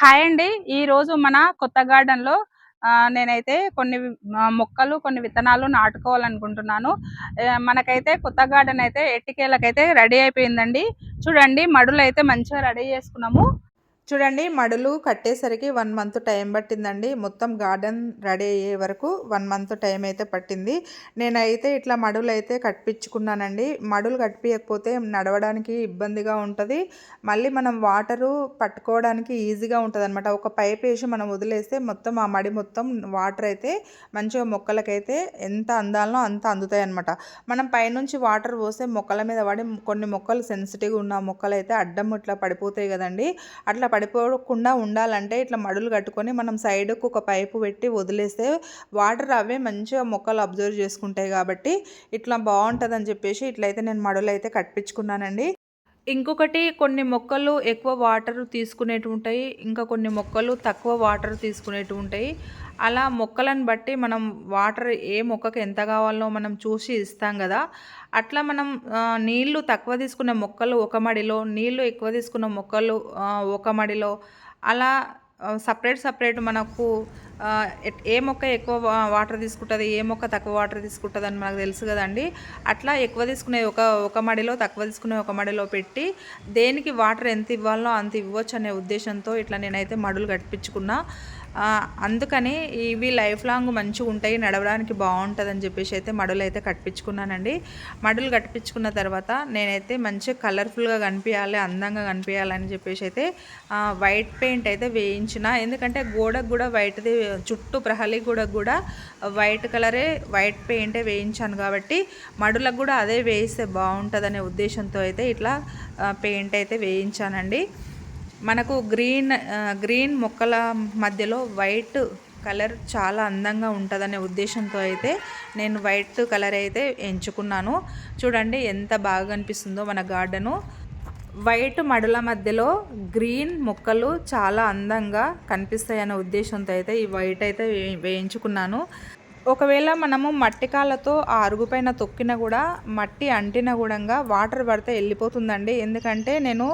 Hi అండి. ఈ రోజు మన కొత్త గార్డెన్లో ఆ, నేనైతే కొన్ని మొక్కలు కొన్ని విత్తనాలు నాటుకోవాలనుకుంటున్నాను. మనకైతే కొత్త గార్డెన్ అయితే ఎట్టికేలకైతే రెడీ అయిపోయిందండి. చూడండి మడులు అయితే మంచిగా రెడీ చేసుకున్నాము. చూడండి మడులు కట్టేసరికి వన్ మంత్ టైం పట్టిందండి. మొత్తం గార్డెన్ రెడీ అయ్యే వరకు వన్ మంత్ టైం అయితే పట్టింది. నేనైతే ఇట్లా మడులు అయితే కట్టించుకున్నానండి. మడులు కట్టియకపోతే నడవడానికి ఇబ్బందిగా ఉంటుంది. మళ్ళీ మనం వాటరు పట్టుకోవడానికి ఈజీగా ఉంటుంది అనమాట ఒక పైప్ వేసి మనం వదిలేస్తే మొత్తం ఆ మడి మొత్తం వాటర్ అయితే మంచిగా మొక్కలకైతే ఎంత అందాలనో అంత అందుతాయి అనమాట మనం పైనుంచి వాటర్ పోస్తే మొక్కల మీద పడి కొన్ని మొక్కలు సెన్సిటివ్గా ఉన్న మొక్కలు అయితే అడ్డం ఇట్లా పడిపోతాయి కదండి. అట్లా పడిపోకుండా ఉండాలంటే ఇట్లా మడులు కట్టుకొని మనం సైడ్కు ఒక పైపు పెట్టి వదిలేస్తే వాటర్ అవే మంచిగా మొక్కలు అబ్జర్వ్ చేసుకుంటాయి కాబట్టి ఇట్లా బాగుంటుంది అని చెప్పేసి ఇట్లయితే నేను మడులు అయితే కట్టించుకున్నానండి. ఇంకొకటి కొన్ని మొక్కలు ఎక్కువ వాటర్ తీసుకునేటివి ఉంటాయి ఇంకా కొన్ని మొక్కలు తక్కువ వాటర్ తీసుకునేటివి ఉంటాయి. అలా మొక్కలను బట్టి మనం వాటర్ ఏ మొక్కకి ఎంత కావాలో మనం చూసి ఇస్తాం కదా. అట్లా మనం నీళ్ళు తక్కువ తీసుకునే మొక్కలు ఒక మడిలో నీళ్ళు ఎక్కువ తీసుకున్న మొక్కలు ఒక మడిలో అలా సపరేట్ సపరేట్ మనకు ఏ మొక్క ఎక్కువ వాటర్ తీసుకుంటుంది ఏ మొక్క తక్కువ వాటర్ తీసుకుంటుంది అని మనకు తెలుసు కదండి. అట్లా ఎక్కువ తీసుకునే ఒక ఒక మడిలో తక్కువ తీసుకునే ఒక మడిలో పెట్టి దేనికి వాటర్ ఎంత ఇవ్వాలో అంత ఇవ్వచ్చు అనే ఉద్దేశంతో ఇట్లా నేనైతే మడులు కట్టించుకున్నా. అందుకని ఇవి లైఫ్ లాంగ్ మంచిగా ఉంటాయి నడవడానికి బాగుంటుందని చెప్పేసి అయితే మడులు అయితే కట్టించుకున్నానండి. మడులు కట్టించుకున్న తర్వాత నేనైతే మంచిగా కలర్ఫుల్గా కనిపించాలి అందంగా కనిపించాలని చెప్పేసి అయితే వైట్ పెయింట్ అయితే వేయించిన. ఎందుకంటే గోడకు కూడా వైట్ది చుట్టూ ప్రహలీ గోడకు కూడా వైట్ కలరే వైట్ పెయింటే వేయించాను కాబట్టి మడులకు కూడా అదే వేయిస్తే బాగుంటుందనే ఉద్దేశంతో అయితే ఇట్లా పెయింట్ అయితే వేయించానండి. మనకు గ్రీన్ గ్రీన్ మొక్కల మధ్యలో వైట్ కలర్ చాలా అందంగా ఉంటుందనే ఉద్దేశంతో అయితే నేను వైట్ కలర్ అయితే ఎంచుకున్నాను. చూడండి ఎంత బాగా అనిపిస్తుందో మన గార్డెను. వైట్ మడుల మధ్యలో గ్రీన్ మొక్కలు చాలా అందంగా కనిపిస్తాయనే ఉద్దేశంతో అయితే ఈ వైట్ అయితే వేయించుకున్నాను. ఒకవేళ మనము మట్టి కాళ్ళతో ఆ అరుగు పైన తొక్కినా కూడా మట్టి అంటిన కూడా వాటర్ పడితే వెళ్ళిపోతుందండి. ఎందుకంటే నేను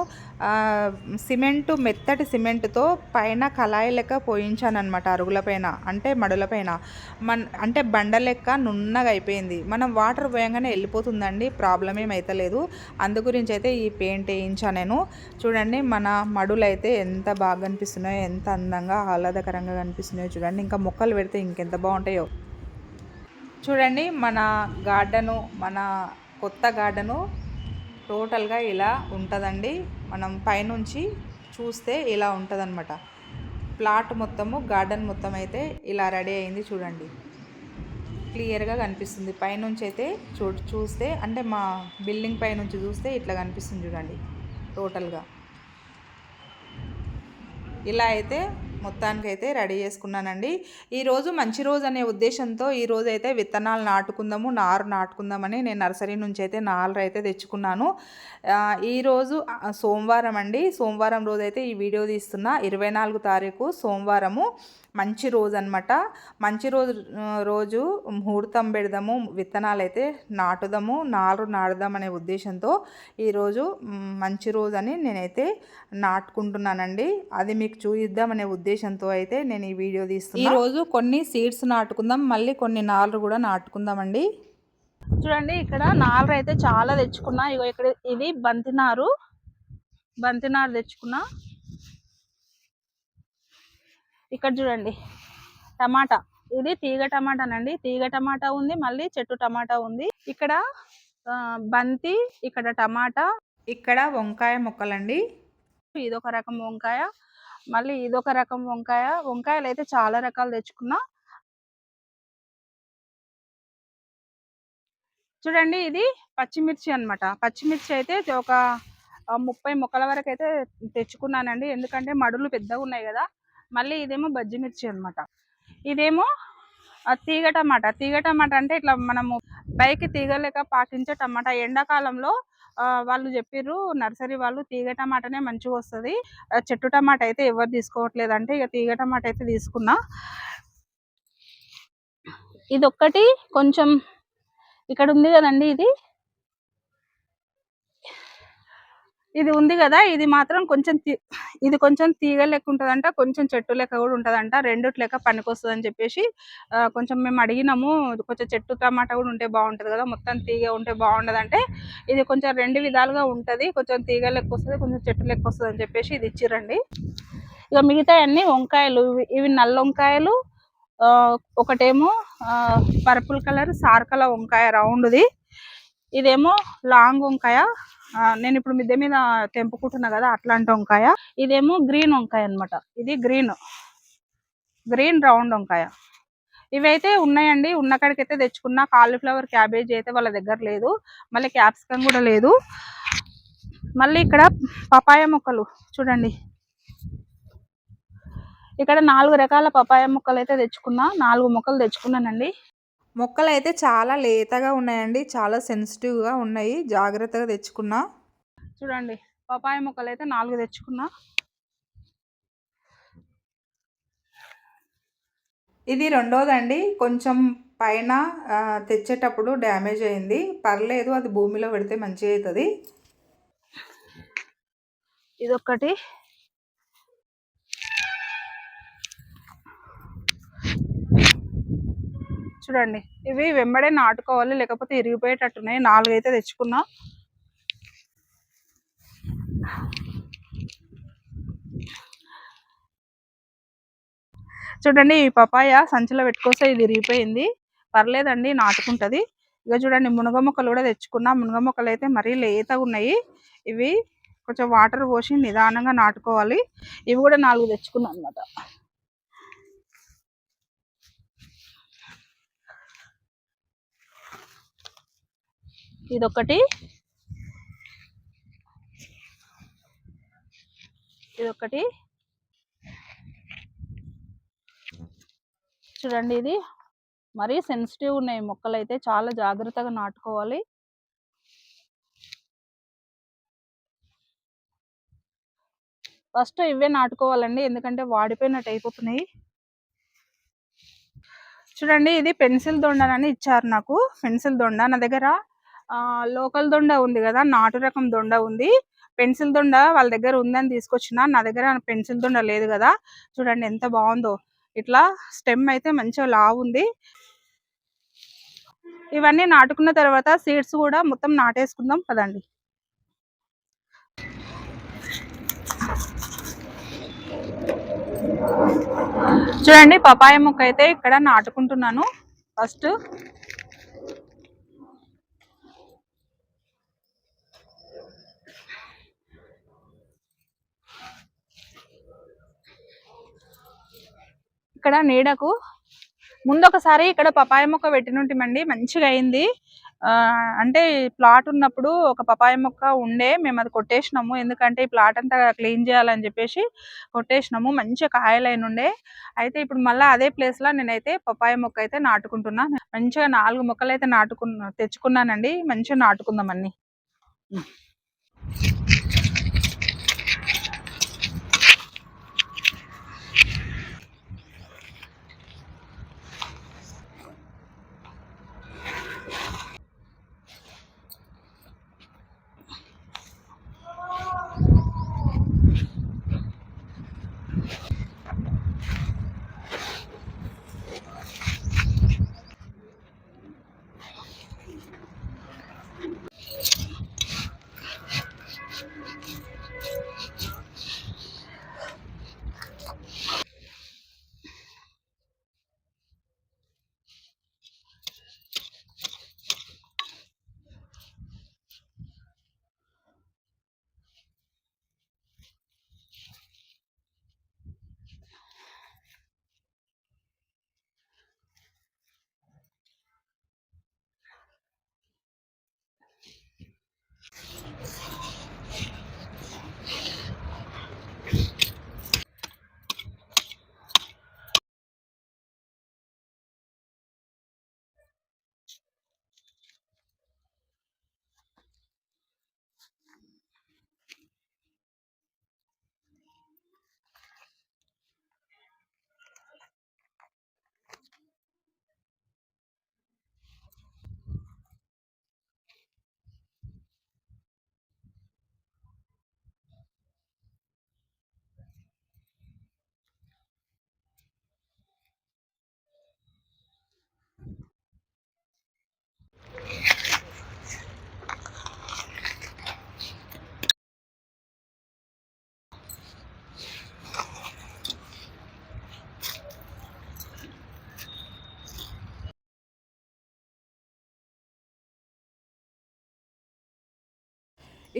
సిమెంటు మెత్తటి సిమెంట్తో పైన కళాయి లెక్క పోయించాను అనమాట అరుగుల పైన అంటే మడుల పైన. మన అంటే బండ లెక్క నున్నగా అయిపోయింది. మనం వాటర్ పోయంగానే వెళ్ళిపోతుందండి ప్రాబ్లం ఏమైతే లేదు. అందు గురించి అయితే ఈ పెయింట్ వేయించాను నేను. చూడండి మన మడులు అయితే ఎంత బాగా కనిపిస్తున్నాయో ఎంత అందంగా ఆహ్లాదకరంగా కనిపిస్తున్నాయో చూడండి. ఇంకా మొక్కలు పెడితే ఇంకెంత బాగుంటాయో. చూడండి మన గార్డెను మన కొత్త గార్డెను టోటల్గా ఇలా ఉంటుందండి. మనం పైనుంచి చూస్తే ఇలా ఉంటుందన్నమాట. ప్లాట్ మొత్తము గార్డెన్ మొత్తం అయితే ఇలా రెడీ అయింది చూడండి. క్లియర్గా కనిపిస్తుంది. పైనుంచి అయితే చూ చూస్తే అంటే మా బిల్డింగ్ పైనుంచి చూస్తే ఇట్లా కనిపిస్తుంది చూడండి టోటల్గా. ఇలా అయితే మొత్తానికి అయితే రెడీ చేసుకున్నానండి. ఈరోజు మంచి రోజు అనే ఉద్దేశంతో ఈరోజు అయితే విత్తనాలు నాటుకుందాము నారు నాటుకుందామని నేను నర్సరీ నుంచి అయితే నారు అయితే తెచ్చుకున్నాను. ఈరోజు సోమవారం అండి. సోమవారం రోజు అయితే ఈ వీడియో తీస్తున్నా. ఇరవై నాలుగు తారీఖు సోమవారము. మంచి రోజు అనమాట మంచి రోజు రోజు ముహూర్తం పెడదాము విత్తనాలు అయితే నాటుదాము నారు నాటుదాం అనే ఉద్దేశంతో ఈరోజు మంచి రోజు అని నేనైతే నాటుకుంటున్నానండి. అది మీకు చూయిద్దామనే ఉద్దేశంతో అయితే నేను ఈ వీడియో తీస్తున్నాను ఈరోజు కొన్ని సీడ్స్ నాటుకుందాం మళ్ళీ కొన్ని నాళ్ళు కూడా నాటుకుందామండి. చూడండి ఇక్కడ నారు అయితే చాలా తెచ్చుకున్నా. ఇగో ఇక్కడ ఇది బంతినారు. బంతినారు తెచ్చుకున్నా. ఇక్కడ చూడండి టమాటా. ఇది తీగ టమాటానండి. తీగ టమాటా ఉంది మళ్ళీ చెట్టు టమాటా ఉంది. ఇక్కడ బంతి ఇక్కడ టమాటా ఇక్కడ వంకాయ మొక్కలండి. ఇదొక రకం వంకాయ. మళ్ళీ ఇదొక రకం వంకాయ. వంకాయలు అయితే చాలా రకాలు తెచ్చుకున్నా. చూడండి ఇది పచ్చిమిర్చి అన్నమాట. పచ్చిమిర్చి అయితే ఒక ముప్పై మొక్కల వరకు అయితే తెచ్చుకున్నానండి. ఎందుకంటే మడులు పెద్దగా ఉన్నాయి కదా. మళ్ళీ ఇదేమో బజ్జి మిర్చి అన్నమాట. ఇదేమో తీగ టమాటా. తీగ టమాటా అంటే ఇట్లా మనము పైకి తీగలేక పాకించే టమాటా. ఎండాకాలంలో వాళ్ళు చెప్పిర్రు నర్సరీ వాళ్ళు తీగ టమాటానే మంచిగా వస్తుంది. చెట్టు టమాటా అయితే ఎవరు తీసుకోవట్లేదు అంటే ఇక తీగ టమాటా అయితే తీసుకున్నా. ఇది ఒక్కటి కొంచెం ఇక్కడ ఉంది కదండి ఇది. ఇది ఉంది కదా ఇది మాత్రం కొంచెం తీ- ఇది కొంచెం తీగ లెక్క ఉంటుందంట కొంచెం చెట్టు లెక్క కూడా ఉంటుందంట రెండిటి లెక్క పనికొస్తుంది అని చెప్పేసి కొంచెం మేము అడిగినాము కొంచెం చెట్టు టమాటా కూడా ఉంటే బాగుంటుంది కదా మొత్తం తీగ ఉంటే బాగుండదంటే ఇది కొంచెం రెండు విధాలుగా ఉంటుంది కొంచెం తీగ లెక్క వస్తుంది కొంచెం చెట్టు లెక్క వస్తుంది అని చెప్పేసి ఇది ఇచ్చిరండి ఇక మిగతా అన్ని వంకాయలు ఇవి- నల్ల వంకాయలు ఒకటేమో పర్పుల్ కలర్ సార్కల వంకాయ రౌండ్ది ఇదేమో లాంగ్ వంకాయ నేను ఇప్పుడు మిద్దె మీద తెంపుకుంటున్నా కదా అట్లాంటి వంకాయ. ఇదేమో గ్రీన్ వంకాయ అన్నమాట. ఇది గ్రీన్. గ్రీన్ రౌండ్ వంకాయ. ఇవైతే ఉన్నాయండి. ఉన్న కాడికైతే తెచ్చుకున్న. కాలీఫ్లవర్ క్యాబేజ్ అయితే వాళ్ళ దగ్గర లేదు. మళ్ళీ క్యాప్సికమ్ కూడా లేదు. మళ్ళీ ఇక్కడ పపాయ మొక్కలు. చూడండి. ఇక్కడ నాలుగు రకాల పపాయ మొక్కలు అయితే తెచ్చుకున్నా. నాలుగు మొక్కలు తెచ్చుకున్నానండి. మొక్కలు అయితే చాలా లేతగా ఉన్నాయండి. చాలా సెన్సిటివ్గా ఉన్నాయి. జాగ్రత్తగా తెచ్చుకున్నా. చూడండి. పపాయ మొక్కలు అయితే నాలుగు తెచ్చుకున్నా. ఇది రెండోదండి. కొంచెం పైన తెచ్చేటప్పుడు డ్యామేజ్ అయింది. పర్లేదు అది భూమిలో పెడితే మంచిగా అవుతుంది ఇదొక్కటి. చూడండి. ఇవి వెంబడే నాటుకోవాలి లేకపోతే ఇరిగిపోయేటట్టున్నాయి. నాలుగు అయితే తెచ్చుకున్నా. చూడండి ఈ పపాయ సంచిలో పెట్టుకొస్తే ఇది ఇరిగిపోయింది. పర్లేదండి నాటుకుంటుంది. ఇక చూడండి మునగ మొక్కలు కూడా తెచ్చుకున్నా. మునగ మొక్కలు అయితే మరీ లేతగా ఉన్నాయి ఇవి కొంచెం వాటర్ పోసి నిదానంగా నాటుకోవాలి. ఇవి కూడా నాలుగు తెచ్చుకున్నాను అనమాట ఇదొకటి. ఇదొకటి. చూడండి ఇది. మరీ సెన్సిటివ్ ఉన్నాయి మొక్కలు అయితే చాలా జాగ్రత్తగా నాటుకోవాలి. ఫస్ట్ ఇవే నాటుకోవాలండి. ఎందుకంటే వాడిపోయినట్టు అయిపోతున్నాయి చూడండి ఇది పెన్సిల్ దొండనని ఇచ్చారు నాకు. పెన్సిల్ దొండ నా దగ్గర లోకల్ దొండ ఉంది కదా నాటు రకం దొండ ఉంది. పెన్సిల్ దొండ వాళ్ళ దగ్గర ఉందని తీసుకొచ్చిన నా దగ్గర పెన్సిల్ దొండ లేదు కదా చూడండి ఎంత బాగుందో. ఇట్లా స్టెమ్ అయితే మంచిగా లావు ఉంది. ఇవన్నీ నాటుకున్న తర్వాత సీడ్స్ కూడా మొత్తం నాటేసుకుందాం కదండి చూడండి పపాయ మొక్క అయితే ఇక్కడ నాటుకుంటున్నాను. ఫస్ట్ ఇక్కడ నీడకు ముందు ఒకసారి ఇక్కడ పపాయ మొక్క పెట్టినుంటిమండి మంచిగా అయింది. అంటే ప్లాట్ ఉన్నప్పుడు ఒక పపాయ మొక్క ఉండే మేము అది కొట్టేసినాము. ఎందుకంటే ఈ ప్లాట్ అంతా క్లీన్ చేయాలని చెప్పేసి కొట్టేసినాము మంచిగా కాయలైన ఉండే అయితే ఇప్పుడు మళ్ళీ అదే ప్లేస్లో నేనైతే పపాయ మొక్క అయితే నాటుకుంటున్నా. మంచిగా నాలుగు మొక్కలు అయితే నాటుకున్నా తెచ్చుకున్నానండి. మంచిగా నాటుకుందాం అన్ని.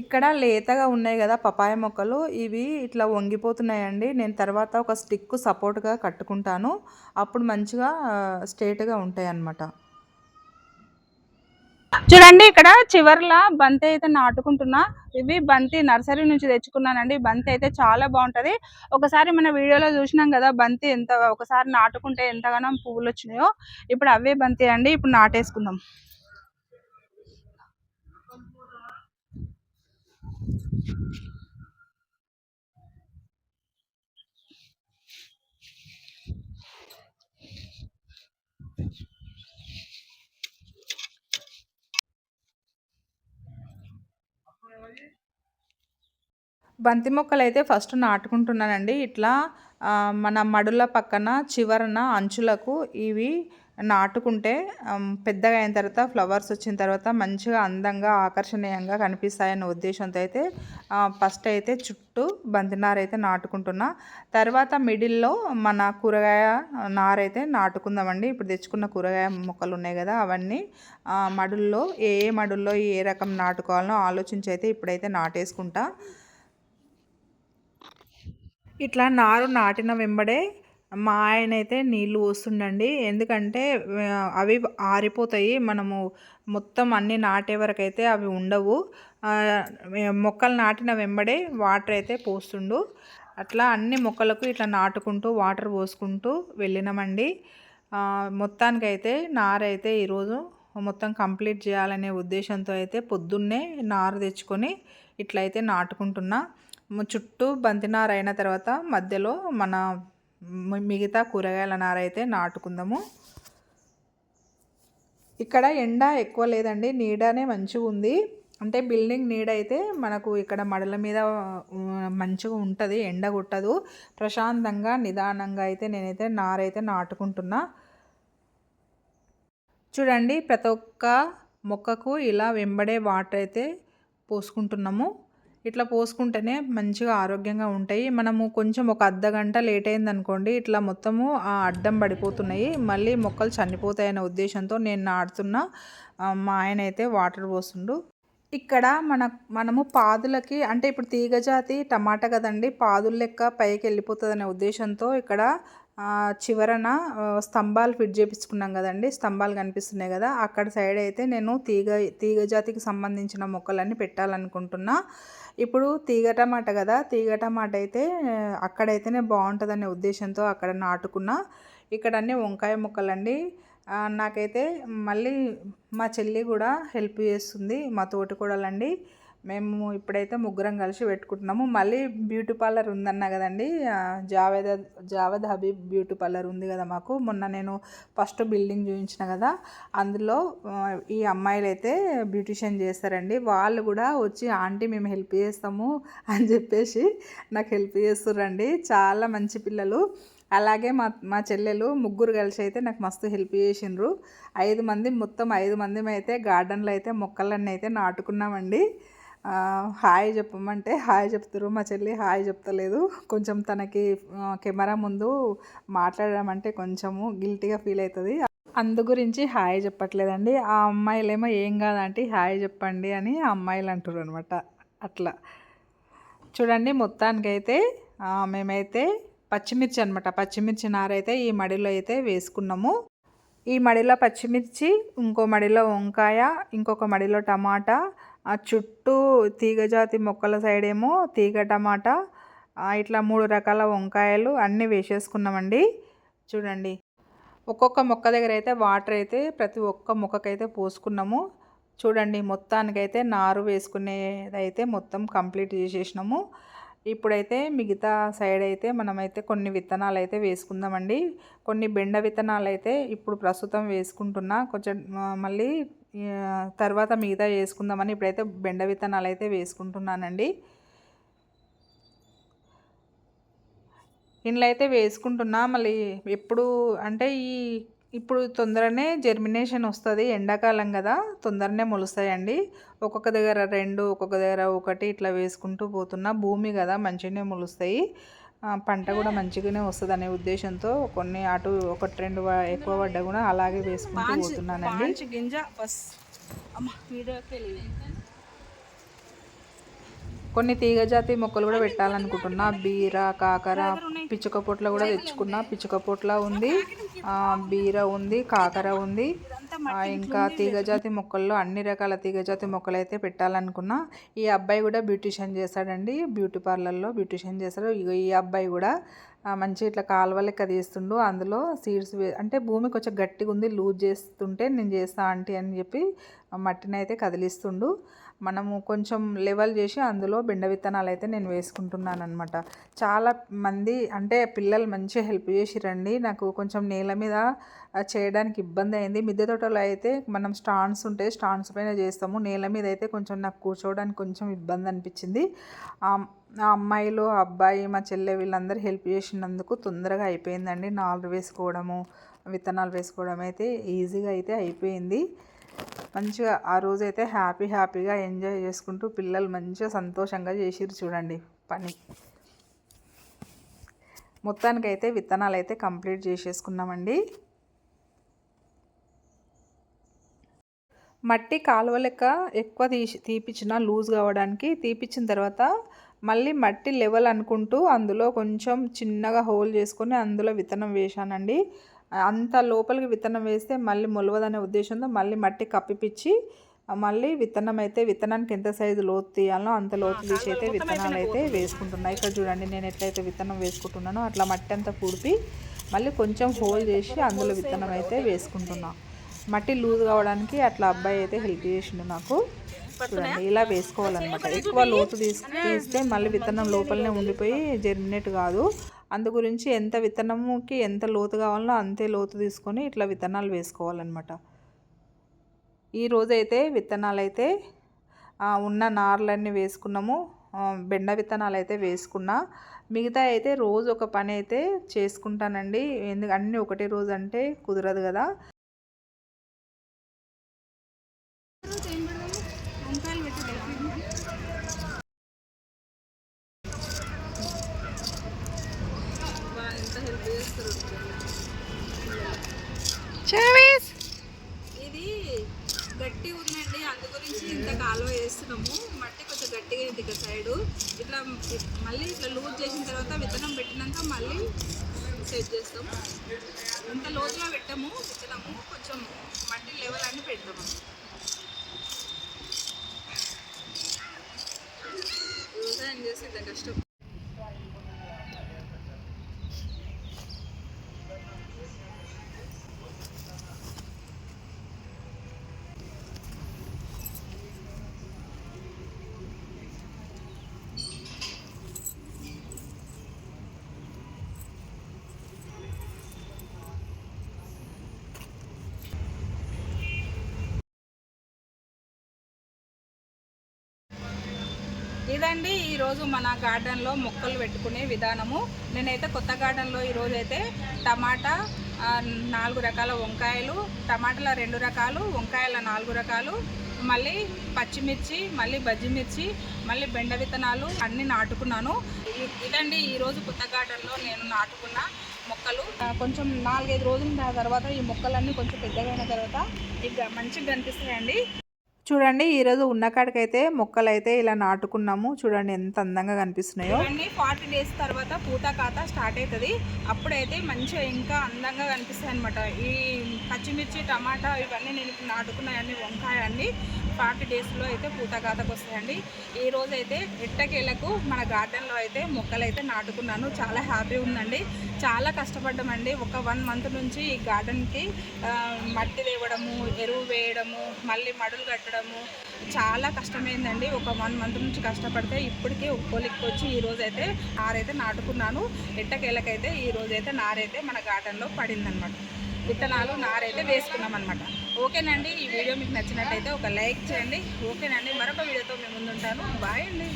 ఇక్కడ లేతగా ఉన్నాయి కదా పపాయ మొక్కలు. ఇవి ఇట్లా వంగిపోతున్నాయండి. నేను తర్వాత ఒక స్టిక్ సపోర్ట్గా కట్టుకుంటాను. అప్పుడు మంచిగా స్ట్రేట్గా ఉంటాయి అన్నమాట చూడండి ఇక్కడ చివర్లా బంతి అయితే నాటుకుంటున్నా. ఇవి బంతి నర్సరీ నుంచి తెచ్చుకున్నానండి. బంతి అయితే చాలా బాగుంటది. ఒకసారి మన వీడియోలో చూసినాం కదా బంతి ఎంత ఒకసారి నాటుకుంటే ఎంతగానో పువ్వులు వచ్చినాయో. ఇప్పుడు అవే బంతి అండి. ఇప్పుడు నాటేసుకుందాం. బంతి మొక్కలు అయితే ఫస్ట్ నాటుకుంటున్నానండి. ఇట్లా మన మడుల పక్కన చివరన అంచులకు ఇవి నాటుకుంటే పెద్దగా అయిన తర్వాత ఫ్లవర్స్ వచ్చిన తర్వాత మంచిగా అందంగా ఆకర్షణీయంగా కనిపిస్తాయన్న ఉద్దేశంతో అయితే ఫస్ట్ అయితే చుట్టూ బంతినార అయితే నాటుకుంటున్నా. తర్వాత మిడిల్లో మన కూరగాయ నార అయితే నాటుకుందామండి. ఇప్పుడు తెచ్చుకున్న కూరగాయ మొక్కలు ఉన్నాయి కదా అవన్నీ మడుల్లో ఏ ఏ మడుల్లో ఏ రకం నాటుకోవాలనో ఆలోచించి అయితే ఇప్పుడైతే నాటేసుకుంటా. ఇట్లా నారు నాటిన వెంబడే మా ఆయన అయితే నీళ్ళు పోస్తుండండి. ఎందుకంటే అవి ఆరిపోతాయి. మనము మొత్తం అన్నీ నాటే వరకు అయితే అవి ఉండవు. మొక్కలు నాటిన వెంబడే వాటర్ అయితే పోస్తుండు. అట్లా అన్ని మొక్కలకు ఇట్లా నాటుకుంటూ వాటర్ పోసుకుంటూ వెళ్ళినామండి. ఆ, మొత్తానికైతే నారైతే ఈరోజు మొత్తం కంప్లీట్ చేయాలనే ఉద్దేశంతో అయితే పొద్దున్నే నారు తెచ్చుకొని ఇట్లయితే నాటుకుంటున్నా. చుట్టూ బంతినారు అయిన తర్వాత మధ్యలో మన మిగతా కూరగాయల నార అయితే నాటుకుందాము. ఇక్కడ ఎండ ఎక్కువ లేదండి నీడనే మంచిగా ఉంది అంటే బిల్డింగ్ నీడ అయితే మనకు ఇక్కడ మడల మీద మంచిగా ఉంటుంది ఎండ కొట్టదు. ప్రశాంతంగా నిదానంగా అయితే నేనైతే నారైతే నాటుకుంటున్నా. చూడండి ప్రతి ఒక్క మొక్కకు ఇలా వెంబడే వాటర్ అయితే పోసుకుంటున్నాము. ఇట్లా పోసుకుంటేనే మంచిగా ఆరోగ్యంగా ఉంటాయి. మనము కొంచెం ఒక అర్ధ గంట లేట్ అయింది అనుకోండి ఇట్లా మొత్తము ఆ అడ్డం పడిపోతున్నాయి. మళ్ళీ మొక్కలు చనిపోతాయనే ఉద్దేశంతో నేను నాటుతున్నా మా ఆయన అయితే వాటర్ పోస్తుండు. ఇక్కడ మన మనము పాదులకి అంటే ఇప్పుడు తీగజాతి టమాటా కదండి పాదుల లెక్క పైకి వెళ్ళిపోతుంది అనే ఉద్దేశంతో ఇక్కడ చివరన స్తంభాలు ఫిట్ చేపించుకున్నాం కదండి. స్తంభాలు కనిపిస్తున్నాయి కదా. అక్కడ సైడ్ అయితే నేను తీగ తీగ జాతికి సంబంధించిన మొక్కలన్నీ పెట్టాలనుకుంటున్నా. ఇప్పుడు తీగ టమాటా కదా. తీగటమాట అయితే ఆ, అక్కడైతేనే బాగుంటుందనే ఉద్దేశంతో అక్కడ నాటుకున్నా. ఇక్కడ అన్నీ వంకాయ మొక్కలండి. నాకైతే మళ్ళీ మా చెల్లి కూడా హెల్ప్ చేస్తుంది మా తోటి అండి మేము ఇప్పుడైతే ముగ్గురం కలిసి పెట్టుకుంటున్నాము. మళ్ళీ బ్యూటీ పార్లర్ ఉందన్నా కదండి ఆ, జావేద్ జావేద్ హబీబ్ బ్యూటీ పార్లర్ ఉంది కదా మాకు. మొన్న నేను ఫస్ట్ బిల్డింగ్ చూపించిన కదా అందులో ఈ అమ్మాయిలు అయితే బ్యూటిషియన్ చేస్తారండి. వాళ్ళు కూడా వచ్చి ఆంటీ మేము హెల్ప్ చేస్తాము అని చెప్పేసి నాకు హెల్ప్ చేస్తుర్రండి. చాలా మంచి పిల్లలు. అలాగే మా మా చెల్లెలు ముగ్గురు కలిసి అయితే నాకు మస్తు హెల్ప్ చేసిండ్రు. ఐదు మంది మొత్తం ఐదు మంది అయితే గార్డెన్లో అయితే మొక్కలన్నీ అయితే నాటుకున్నామండి. హాయ్ చెప్పమంటే హాయ్ చెప్తారు మా చెల్లి హాయ్ చెప్తలేదు. కొంచెం తనకి కెమెరా ముందు మాట్లాడడం అంటే కొంచెము గిల్టీగా ఫీల్ అవుతుంది అందు గురించి హాయ్ చెప్పట్లేదండి. ఆ అమ్మాయిలేమో ఏం కాదంటే హాయ్ చెప్పండి అని ఆ అమ్మాయిలు అంటారు అనమాట అట్లా. చూడండి మొత్తానికైతే అయితే మేమైతే పచ్చిమిర్చి అనమాట పచ్చిమిర్చి నారైతే ఈ మడిలో అయితే వేసుకున్నాము. ఈ మడిలో పచ్చిమిర్చి ఇంకో మడిలో వంకాయ ఇంకొక మడిలో టమాటా ఆ చుట్టూ తీగజాతి మొక్కల సైడ్ ఏమో తీగ టమాటా ఇట్లా మూడు రకాల వంకాయలు అన్నీ వేసేసుకున్నామండి. చూడండి. ఒక్కొక్క మొక్క దగ్గర అయితే వాటర్ అయితే ప్రతి ఒక్క మొక్కకైతే పోసుకున్నాము. చూడండి మొత్తానికైతే నారు వేసుకునేదైతే మొత్తం కంప్లీట్ చేసేసినాము. ఇప్పుడైతే మిగతా సైడ్ అయితే మనమైతే కొన్ని విత్తనాలు అయితే వేసుకుందామండి. కొన్ని బెండ విత్తనాలు అయితే ఇప్పుడు ప్రస్తుతం వేసుకుంటున్నా. కొంచెం మళ్ళీ తర్వాత మిగతా వేసుకుందామని ఇప్పుడైతే బెండ విత్తనాలు అయితే వేసుకుంటున్నానండి. ఇంట్లో అయితే వేసుకుంటున్నా మళ్ళీ ఎప్పుడు అంటే ఈ ఇప్పుడు తొందరనే జర్మినేషన్ వస్తుంది ఎండాకాలం కదా తొందరనే మొలుస్తాయండి. ఒక్కొక్క దగ్గర రెండు ఒక్కొక్క దగ్గర ఒకటి ఇట్లా వేసుకుంటూ పోతున్నా భూమి కదా మంచిగానే మొలుస్తాయి. పంట కూడా మంచిగానే వస్తుంది అనే ఉద్దేశంతో కొన్ని అటు ఒకటి రెండు ఎక్కువ పడ్డా కూడా అలాగే వేసుకుంటూ పోతున్నానండి. గింజ కొన్ని తీగజాతి మొక్కలు కూడా పెట్టాలనుకుంటున్నా. బీర కాకర పిచ్చుక పొట్ల కూడా తెచ్చుకున్నా. పిచ్చుక పొట్ల ఉంది. బీర ఉంది కాకర ఉంది. ఇంకా తీగజాతి మొక్కల్లో అన్ని రకాల తీగజాతి మొక్కలు అయితే పెట్టాలనుకున్నా ఈ అబ్బాయి కూడా బ్యూటిషియన్ చేస్తాడండి. బ్యూటీ పార్లర్లో బ్యూటిషియన్ ఇగో ఈ అబ్బాయి కూడా మంచి ఇట్లా కాలువ లెక్క తీస్తుండు. అందులో సీడ్స్ అంటే భూమి కొంచెం గట్టిగా ఉంది లూజ్ చేస్తుంటే నేను చేస్తా ఆంటీ అని చెప్పి మట్టిని అయితే కదిలిస్తుండు. మనము కొంచెం లెవెల్ చేసి అందులో బెండ విత్తనాలు అయితే నేను వేసుకుంటున్నాను అనమాట చాలా మంది అంటే పిల్లలు మంచిగా హెల్ప్ చేసిరండి. నాకు కొంచెం నేల మీద చేయడానికి ఇబ్బంది అయింది. మిద్దె తోటలో అయితే మనం స్టాండ్స్ ఉంటాయి స్టాండ్స్ పైన చేస్తాము. నేల మీద అయితే కొంచెం నాకు కూర్చోవడానికి కొంచెం ఇబ్బంది అనిపించింది. ఆ అమ్మాయిలు అబ్బాయి మా చెల్లె వీళ్ళందరూ హెల్ప్ చేసినందుకు తొందరగా అయిపోయిందండి. నాలుగు వేసుకోవడము విత్తనాలు వేసుకోవడం అయితే ఈజీగా అయితే అయిపోయింది. మంచిగా ఆ రోజు అయితే హ్యాపీ హ్యాపీగా ఎంజాయ్ చేసుకుంటూ పిల్లలు మంచిగా సంతోషంగా చేసిరు చూడండి పని. మొత్తానికైతే విత్తనాలు అయితే కంప్లీట్ చేసేసుకున్నామండి. మట్టి కాలువ లెక్క ఎక్కువ తీసి తీపిచ్చిన లూజ్ కావడానికి తీపిచ్చిన తర్వాత మళ్ళీ మట్టి లెవెల్ అనుకుంటూ అందులో కొంచెం చిన్నగా హోల్ చేసుకొని అందులో విత్తనం వేశానండి. అంత లోపలికి విత్తనం వేస్తే మళ్ళీ మొలవదనే ఉద్దేశంతో మళ్ళీ మట్టి కప్పిపిచ్చి మళ్ళీ విత్తనం అయితే విత్తనానికి ఎంత సైజు లోతు తీయాలో అంత లోతు తీసి అయితే విత్తనాలు అయితే వేసుకుంటున్నాయి ఇక్కడ చూడండి నేను ఎట్లయితే విత్తనం వేసుకుంటున్నానో అట్లా మట్టి అంతా కూడిపి మళ్ళీ కొంచెం హోల్ చేసి అందులో విత్తనం అయితే వేసుకుంటున్నా. మట్టి లూజ్ కావడానికి అట్లా అబ్బాయి అయితే హెల్ప్ చేసిండు నాకు. చూడండి ఇలా వేసుకోవాలన్నమాట. ఎక్కువ లోతు తీసి తీస్తే మళ్ళీ విత్తనం లోపలనే ఉండిపోయి జర్మినేట్ కాదు. అందు గురించి ఎంత విత్తనముకి ఎంత లోతు కావాలో అంతే లోతు తీసుకొని ఇట్లా విత్తనాలు వేసుకోవాలన్నమాట. ఈరోజైతే విత్తనాలు అయితే ఉన్న నార్లన్నీ వేసుకున్నాము. బెండ విత్తనాలు అయితే వేసుకున్నా. మిగతా అయితే రోజు ఒక పని అయితే చేసుకుంటానండి. ఎందుకు అన్నీ ఒకటే రోజు అంటే కుదరదు కదా. పెడతాము వ్యవసాయం చేసి ఇంత కష్టం. ఇదండి ఈరోజు మన గార్డెన్లో మొక్కలు పెట్టుకునే విధానము. నేనైతే కొత్త గార్డెన్లో ఈరోజు అయితే టమాటా నాలుగు రకాల వంకాయలు టమాటాల రెండు రకాలు వంకాయల నాలుగు రకాలు మళ్ళీ పచ్చిమిర్చి మళ్ళీ బజ్జిమిర్చి మళ్ళీ బెండ విత్తనాలు అన్నీ నాటుకున్నాను. ఇదండి ఈరోజు కొత్త గార్డెన్లో నేను నాటుకున్న మొక్కలు. కొంచెం నాలుగైదు రోజుల తర్వాత ఈ మొక్కలన్నీ కొంచెం పెద్దగా అయిన తర్వాత ఇక మంచిగా కనిపిస్తాయండి. చూడండి ఈరోజు ఉన్న కాడికైతే మొక్కలు అయితే ఇలా నాటుకున్నాము. చూడండి ఎంత అందంగా కనిపిస్తున్నాయో. ఇవన్నీ ఫార్టీ డేస్ తర్వాత పూత ఖాతా స్టార్ట్ అవుతుంది అప్పుడైతే మంచిగా ఇంకా అందంగా కనిపిస్తాయి అనమాట ఈ పచ్చిమిర్చి టమాటా ఇవన్నీ నేను ఇప్పుడు వంకాయ అన్ని ఫార్టీ డేస్లో అయితే పూత ఖాతాకు వస్తాయండి. ఈ రోజు అయితే ఎట్టకేలకు మన గార్డెన్లో అయితే మొక్కలు అయితే నాటుకున్నాను. చాలా హ్యాపీ ఉందండి. చాలా కష్టపడ్డామండి ఒక వన్ మంత్ నుంచి ఈ గార్డెన్కి మట్టి తేవడము ఎరువు వేయడము మళ్ళీ మడులు కట్టడము చాలా కష్టమైందండి. ఒక వన్ మంత్ నుంచి కష్టపడితే ఇప్పటికే ఒక్కోలికి వచ్చి ఈ అయితే నారైతే నాటుకున్నాను. ఎట్టకేలకైతే ఈ నారైతే మన గార్డెన్లో పడిందనమాట విత్తనాలు నారైతే వేసుకున్నాం అనమాట ఓకేనండి ఈ వీడియో మీకు నచ్చినట్టయితే ఒక లైక్ చేయండి. ఓకేనండి మరొక వీడియోతో మేము ముందుంటాను. బాయ్ అండి.